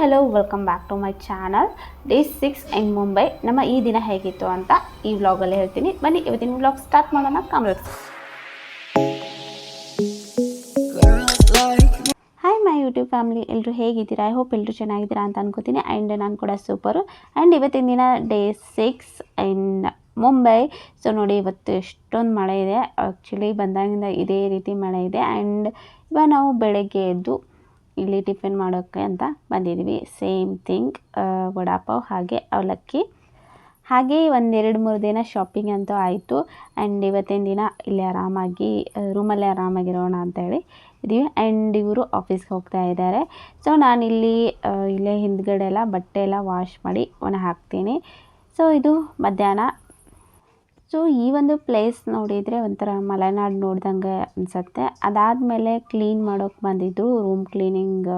Hello welcome back to my channel day six in Mumbai ನಮ್ಮ ಈ ದಿನ ಹೇಗಿತ್ತು ಅಂತ ಈ ವ್ಲಾಗಲ್ಲಿ ಹೇಳ್ತೀನಿ. ಬನ್ನಿ, ಇವತ್ತಿನ ವ್ಲಾಗ್ ಸ್ಟಾರ್ಟ್ ಮಾಡೋಣ. Comrades hi my YouTube family ಎಲ್ಲರೂ ಹೇಗಿದ್ದೀರಾ? ಐ ಹೋಪ್ ಎಲ್ಲರೂ ಚೆನ್ನಾಗಿದ್ದೀರಾ ಅಂತ ಅನ್ಕೋತೀನಿ. ಆ್ಯಂಡ್ ನಾನು ಕೂಡ ಸೂಪರು ಆ್ಯಂಡ್ ಇವತ್ತಿನ ದಿನ day six in Mumbai so ನೋಡಿ, ಇವತ್ತು ಎಷ್ಟೊಂದು ಮಳೆ ಇದೆ. ಆ್ಯಕ್ಚುಲಿ ಬಂದಾಗಿಂದ ಇದೇ ರೀತಿ ಮಳೆ ಇದೆ. ಆ್ಯಂಡ್ ಇವಾಗ ನಾವು ಬೆಳಗ್ಗೆ ಎದ್ದು ಇಲ್ಲಿ ಟಿಫಿನ್ ಮಾಡೋಕ್ಕೆ ಅಂತ ಬಂದಿದ್ದೀವಿ. ಸೇಮ್ ಥಿಂಗ್ ವಡಾಪಾವ್ ಹಾಗೆ ಅವಲಕ್ಕಿ. ಹಾಗೆ ಒಂದೆರಡು ಮೂರು ದಿನ ಶಾಪಿಂಗ್ ಅಂತೂ ಆಯಿತು. ಆ್ಯಂಡ್ ಇವತ್ತಿನ ದಿನ ಇಲ್ಲಿ ಆರಾಮಾಗಿ ರೂಮಲ್ಲೇ ಆರಾಮಾಗಿರೋಣ ಅಂತ ಹೇಳಿ ಇದ್ದೀವಿ. ಆ್ಯಂಡ್ ಇವರು ಆಫೀಸ್ಗೆ ಹೋಗ್ತಾ ಇದ್ದಾರೆ. ಸೊ ನಾನು ಇಲ್ಲಿ ಇಲ್ಲೇ ಹಿಂದ್ಗಡೆ ಎಲ್ಲ ಬಟ್ಟೆ ಎಲ್ಲ ವಾಶ್ ಮಾಡಿ ಒಣ ಹಾಕ್ತೀನಿ. ಸೊ ಇದು ಮಧ್ಯಾಹ್ನ ಸೊ ಈ ಒಂದು ಪ್ಲೇಸ್ ನೋಡಿದರೆ ಒಂಥರ ಮಲೆನಾಡು ನೋಡ್ದಂಗೆ ಅನಿಸುತ್ತೆ. ಅದಾದಮೇಲೆ ಕ್ಲೀನ್ ಮಾಡೋಕ್ಕೆ ಬಂದಿದ್ದು ರೂಮ್ ಕ್ಲೀನಿಂಗ್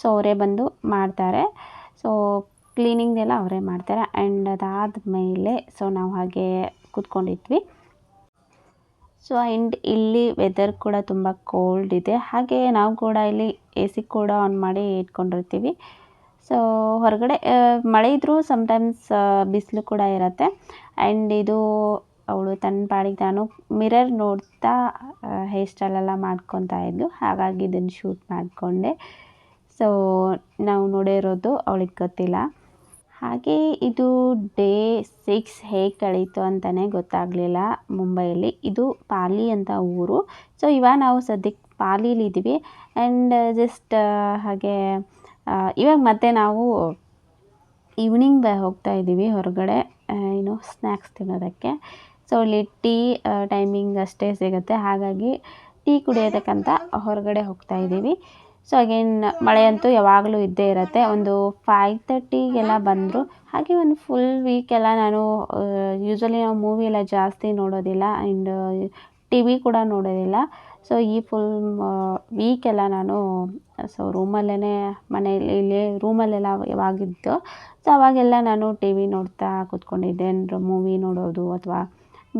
ಸೊ ಅವರೇ ಬಂದು ಮಾಡ್ತಾರೆ. ಸೊ ಕ್ಲೀನಿಂಗ್ ಎಲ್ಲ ಅವರೇ ಮಾಡ್ತಾರೆ. ಆ್ಯಂಡ್ ಅದಾದಮೇಲೆ ಸೊ ನಾವು ಹಾಗೆ ಕೂತ್ಕೊಂಡಿದ್ವಿ. ಸೊ ಆ್ಯಂಡ್ ಇಲ್ಲಿ ವೆದರ್ ಕೂಡ ತುಂಬ ಕೋಲ್ಡ್ ಇದೆ. ಹಾಗೆ ನಾವು ಕೂಡ ಇಲ್ಲಿ ಎ ಸಿ ಕೂಡ ಆನ್ ಮಾಡಿ ಇಟ್ಕೊಂಡಿರ್ತೀವಿ. ಸೊ ಹೊರಗಡೆ ಮಳೆ ಇದ್ದರೂ ಸಮಟೈಮ್ಸ್ ಬಿಸಿಲು ಕೂಡ ಇರುತ್ತೆ. ಆ್ಯಂಡ್ ಇದು ಅವಳು ತನ್ನ ಪಾಡಿಗೆ ತಾನು ಮಿರರ್ ನೋಡ್ತಾ ಹೇರ್ ಸ್ಟೈಲೆಲ್ಲ ಮಾಡ್ಕೊತಾ ಇದ್ಲು. ಹಾಗಾಗಿ ಇದನ್ನು ಶೂಟ್ ಮಾಡಿಕೊಂಡೆ. ಸೊ ನಾವು ನೋಡಿರೋದು ಅವಳಿಗೆ ಗೊತ್ತಿಲ್ಲ. ಹಾಗೆ ಇದು ಡೇ ಸಿಕ್ಸ್ ಹೇಗೆ ಕಳೀತು ಅಂತಲೇ ಗೊತ್ತಾಗಲಿಲ್ಲ ಮುಂಬೈಯಲ್ಲಿ. ಇದು ಪಾಲಿ ಅಂತ ಊರು. ಸೊ ಇವಾಗ ನಾವು ಸದ್ಯಕ್ಕೆ ಪಾಲಿಲಿದ್ದೀವಿ ಆ್ಯಂಡ್ ಜಸ್ಟ್ ಹಾಗೆ ಇವಾಗ ಮತ್ತೆ ನಾವು ಈವ್ನಿಂಗ್ ಬ ಹೋಗ್ತಾ ಇದ್ದೀವಿ ಹೊರಗಡೆ ಏನು ಸ್ನ್ಯಾಕ್ಸ್ ತಿನ್ನೋದಕ್ಕೆ. ಸೊ ಇಲ್ಲಿ ಟೀ ಟೈಮಿಂಗ್ ಅಷ್ಟೇ ಸಿಗುತ್ತೆ. ಹಾಗಾಗಿ ಟೀ ಕುಡಿಯೋದಕ್ಕಂತ ಹೊರಗಡೆ ಹೋಗ್ತಾ ಇದ್ದೀವಿ. ಸೊ ಅಗೇನ್ ಮಳೆ ಅಂತೂ ಯಾವಾಗಲೂ ಇದ್ದೇ ಇರುತ್ತೆ. ಒಂದು ಫೈವ್ ತರ್ಟಿಗೆಲ್ಲ ಬಂದರು. ಹಾಗೆ ಒಂದು ಫುಲ್ ವೀಕೆಲ್ಲ ನಾನು ಯೂಶ್ವಲಿ ನಾವು ಮೂವಿ ಎಲ್ಲ ಜಾಸ್ತಿ ನೋಡೋದಿಲ್ಲ. ಆ್ಯಂಡ್ ಟಿ ವಿ ಕೂಡ ನೋಡೋದಿಲ್ಲ. ಸೊ ಈ ಫುಲ್ ವೀಕೆಲ್ಲ ನಾನು ಸೊ ರೂಮಲ್ಲೇ ಮನೆಯಲ್ಲಿ, ಇಲ್ಲಿ ರೂಮಲ್ಲೆಲ್ಲ ಯಾವಾಗಿದ್ದು ಸೊ ಅವಾಗೆಲ್ಲ ನಾನು ಟಿ ವಿ ನೋಡ್ತಾ ಕೂತ್ಕೊಂಡಿದ್ದೆ. ಅಂದರೆ ಮೂವಿ ನೋಡೋದು ಅಥವಾ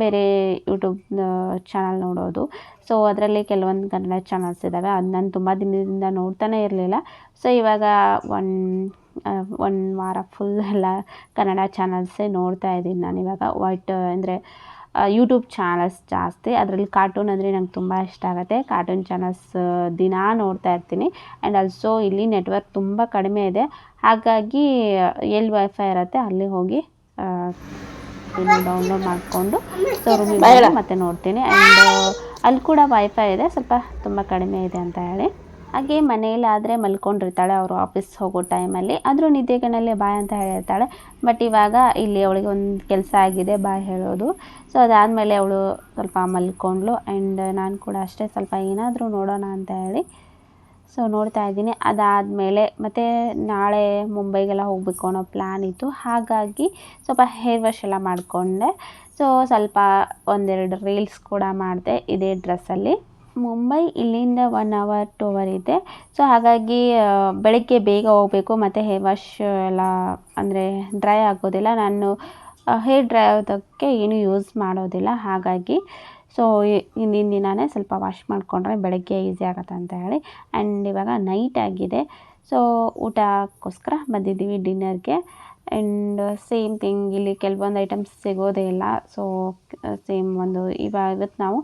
ಬೇರೆ ಯೂಟ್ಯೂಬ್ ಚಾನಲ್ ನೋಡೋದು. ಸೊ ಅದರಲ್ಲಿ ಕೆಲವೊಂದು ಕನ್ನಡ ಚಾನಲ್ಸ್ ಇದ್ದಾವೆ ಅದು ನಾನು ತುಂಬ ದಿನದಿಂದ ನೋಡ್ತಾನೆ ಇರಲಿಲ್ಲ. ಸೊ ಇವಾಗ ಒನ್ ಒನ್ ವಾರ ಫುಲ್ ಎಲ್ಲ ಕನ್ನಡ ಚಾನಲ್ಸೇ ನೋಡ್ತಾ ಇದ್ದೀನಿ ನಾನು ಇವಾಗ. ವೈಟ್ ಅಂದರೆ ಯೂಟ್ಯೂಬ್ ಚಾನಲ್ಸ್ ಜಾಸ್ತಿ. ಅದರಲ್ಲಿ ಕಾರ್ಟೂನ್ ಅಂದರೆ ನಂಗೆ ತುಂಬ ಇಷ್ಟ ಆಗುತ್ತೆ. ಕಾರ್ಟೂನ್ ಚಾನಲ್ಸ್ ದಿನಾ ನೋಡ್ತಾ ಇರ್ತೀನಿ. ಆ್ಯಂಡ್ ಆಲ್ಸೋ ಇಲ್ಲಿ ನೆಟ್ವರ್ಕ್ ತುಂಬ ಕಡಿಮೆ ಇದೆ. ಹಾಗಾಗಿ ಎಲ್ಲಿ ವೈಫೈ ಇರುತ್ತೆ, ಅಲ್ಲಿ ಹೋಗಿ ಆ, ಇದನ್ನು ಡೌನ್ಲೋಡ್ ಮಾಡಿಕೊಂಡು ಸೊ ರೂಮಿಗೆ ಮತ್ತೆ ನೋಡ್ತೀನಿ. ಆ್ಯಂಡ್ ಅಲ್ಲಿ ಕೂಡ ವೈಫೈ ಇದೆ. ಸ್ವಲ್ಪ ತುಂಬ ಕಡಿಮೆ ಇದೆ ಅಂತ ಹೇಳಿ. ಹಾಗೆ ಮನೆಯಲ್ಲಾದರೆ ಮಲ್ಕೊಂಡಿರ್ತಾಳೆ ಅವರು ಆಫೀಸ್ ಹೋಗೋ ಟೈಮಲ್ಲಿ ಆದರೂ ನಿದ್ದೆಗಣ್ಣಲ್ಲೇ ಬಾಯ್ ಅಂತ ಹೇಳಿರ್ತಾಳೆ ಬಟ್ ಇವಾಗ ಇಲ್ಲಿ ಅವಳಿಗೆ ಒಂದು ಕೆಲಸ ಆಗಿದೆ ಬಾಯ್ ಹೇಳೋದು. ಸೊ ಅದಾದಮೇಲೆ ಅವಳು ಸ್ವಲ್ಪ ಮಲ್ಕೊಂಡ್ಳು. ಆ್ಯಂಡ್ ನಾನು ಕೂಡ ಅಷ್ಟೇ ಸ್ವಲ್ಪ ಏನಾದರೂ ನೋಡೋಣ ಅಂತ ಹೇಳಿ. ಸೊ ನೋಡ್ತಾ ಇದ್ದೀನಿ. ಅದಾದಮೇಲೆ ಮತ್ತು ನಾಳೆ ಮುಂಬೈಗೆಲ್ಲ ಹೋಗಬೇಕು ಅನ್ನೋ ಪ್ಲ್ಯಾನ್ ಇತ್ತು. ಹಾಗಾಗಿ ಸ್ವಲ್ಪ ಹೇರ್ ವಾಶ್ ಎಲ್ಲ ಮಾಡಿಕೊಂಡೆ. ಸೊ ಸ್ವಲ್ಪ ಒಂದೆರಡು ರೀಲ್ಸ್ ಕೂಡ ಮಾಡಿದೆ ಇದೇ ಡ್ರೆಸ್ಸಲ್ಲಿ ಮುಂಬೈ ಇಲ್ಲಿಂದ ಒನ್ ಅವರ್ ಟು ಅವರ್ ಇದೆ. ಸೊ ಹಾಗಾಗಿ ಬೆಳಗ್ಗೆ ಬೇಗ ಹೋಗಬೇಕು. ಮತ್ತು ಹೇರ್ ವಾಶ್ ಎಲ್ಲ ಅಂದರೆ ಡ್ರೈ ಆಗೋದಿಲ್ಲ. ನಾನು ಹೇರ್ ಡ್ರೈ ಆಗೋದಕ್ಕೆ ಏನು ಯೂಸ್ ಮಾಡೋದಿಲ್ಲ. ಹಾಗಾಗಿ ಸೊ ಹಿಂದಿನ ದಿನವೇ ಸ್ವಲ್ಪ ವಾಶ್ ಮಾಡಿಕೊಂಡ್ರೆ ಬೆಳಗ್ಗೆ ಈಸಿ ಆಗುತ್ತೆ ಅಂತ ಹೇಳಿ. ಆ್ಯಂಡ್ ಇವಾಗ ನೈಟ್ ಆಗಿದೆ. ಸೊ ಊಟಕ್ಕೋಸ್ಕರ ಬಂದಿದ್ದೀವಿ ಡಿನ್ನರ್ಗೆ ಆ್ಯಂಡ್ ಸೇಮ್ ಥಿಂಗ್ ಇಲ್ಲಿ ಕೆಲವೊಂದು ಐಟಮ್ಸ್ ಸಿಗೋದೇ ಇಲ್ಲ. ಸೊ ಸೇಮ್ ಒಂದು ಇವಾಗ ನಾವು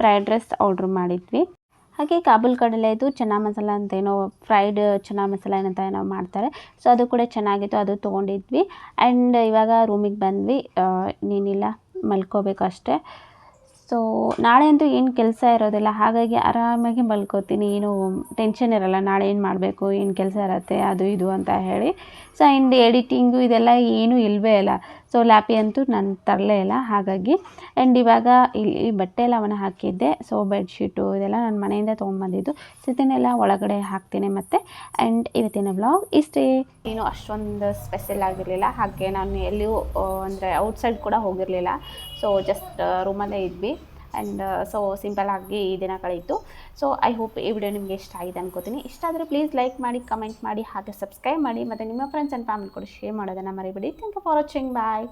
ಫ್ರೈಡ್ ರೈಸ್ ಆರ್ಡ್ರ್ ಮಾಡಿದ್ವಿ. ಹಾಗೆ ಕಾಬೂಲ್ ಕಡಲೆದು ಚೆನ್ನಾ ಮಸಾಲ ಅಂತ ಏನೋ ಫ್ರೈಡ್ ಚೆನ್ನಾ ಮಸಾಲ ಏನಂತ ಏನೋ ಮಾಡ್ತಾರೆ. ಸೊ ಅದು ಕೂಡ ಚೆನ್ನಾಗಿತ್ತು. ಅದು ತೊಗೊಂಡಿದ್ವಿ. ಆ್ಯಂಡ್ ಇವಾಗ ರೂಮಿಗೆ ಬಂದ್ವಿ. ನೀನಿಲ್ಲ ಮಲ್ಕೋಬೇಕು ಅಷ್ಟೇ ಸೊ ನಾಳೆ ಅಂತೂ ಏನು ಕೆಲಸ ಇರೋದಿಲ್ಲ. ಹಾಗಾಗಿ ಆರಾಮಾಗಿ ಮಲ್ಕೋತೀನಿ. ಏನು ಟೆನ್ಷನ್ ಇರಲ್ಲ. ನಾಳೆ ಏನು ಮಾಡಬೇಕು? ಏನು ಕೆಲಸ ಇರತ್ತೆ? ಅದು ಇದು ಅಂತ ಹೇಳಿ. ಸೊ ಆ್ಯಂಡ್ ಎಡಿಟಿಂಗು ಇದೆಲ್ಲ ಏನೂ ಇಲ್ಲವೇ ಇಲ್ಲ ಸೊ ಲ್ಯಾಪಿ ಅಂತೂ ನಾನು ತರಲೇ ಇಲ್ಲ. ಹಾಗಾಗಿ ಆ್ಯಂಡ್ ಇವಾಗ ಇಲ್ಲಿ ಬಟ್ಟೆ ಎಲ್ಲ ಅವನ ಹಾಕಿದ್ದೆ. ಸೊ ಬೆಡ್ಶೀಟು ಇದೆಲ್ಲ ನಾನು ಮನೆಯಿಂದ ತೊಗೊಂಡ್ಬಂದಿದ್ದು. ಸೊ ಒಳಗಡೆ ಹಾಕ್ತೀನಿ ಮತ್ತು. ಆ್ಯಂಡ್ ಇವತ್ತಿನ ಬ್ಲಾಗ್ ಇಷ್ಟೇ. ಏನು ಅಷ್ಟೊಂದು ಸ್ಪೆಷಲ್ ಆಗಿರಲಿಲ್ಲ. ಹಾಗೆ ನಾನು ಎಲ್ಲಿಯೂ ಅಂದರೆ ಔಟ್ಸೈಡ್ ಕೂಡ ಹೋಗಿರಲಿಲ್ಲ. ಸೊ ಜಸ್ಟ್ ರೂಮಲ್ಲೇ ಇದ್ವಿ. ಆ್ಯಂಡ್ ಸೊ ಸಿಂಪಲ್ ಆಗಿ ಈ ದಿನ ಕಳೀತು ಸೊ ಐ ಹೋಪ್ ಈ ವಿಡಿಯೋ ನಿಮಗೆ ಇಷ್ಟ ಆಗಿದೆ ಅನ್ಕೋತೀನಿ. ಇಷ್ಟ ಆದರೆ ಪ್ಲೀಸ್ ಲೈಕ್ ಮಾಡಿ ಕಮೆಂಟ್ ಮಾಡಿ, ಹಾಗೆ ಸಬ್ಸ್ಕ್ರೈಬ್ ಮಾಡಿ, ಮತ್ತು ನಿಮ್ಮ ಫ್ರೆಂಡ್ಸ್ ಆ್ಯಂಡ್ ಫ್ಯಾಮಿಲಿ ಕೂಡ ಶೇರ್ ಮಾಡೋದನ್ನು ಮರಿಬೇಡಿ. Thank you for watching bye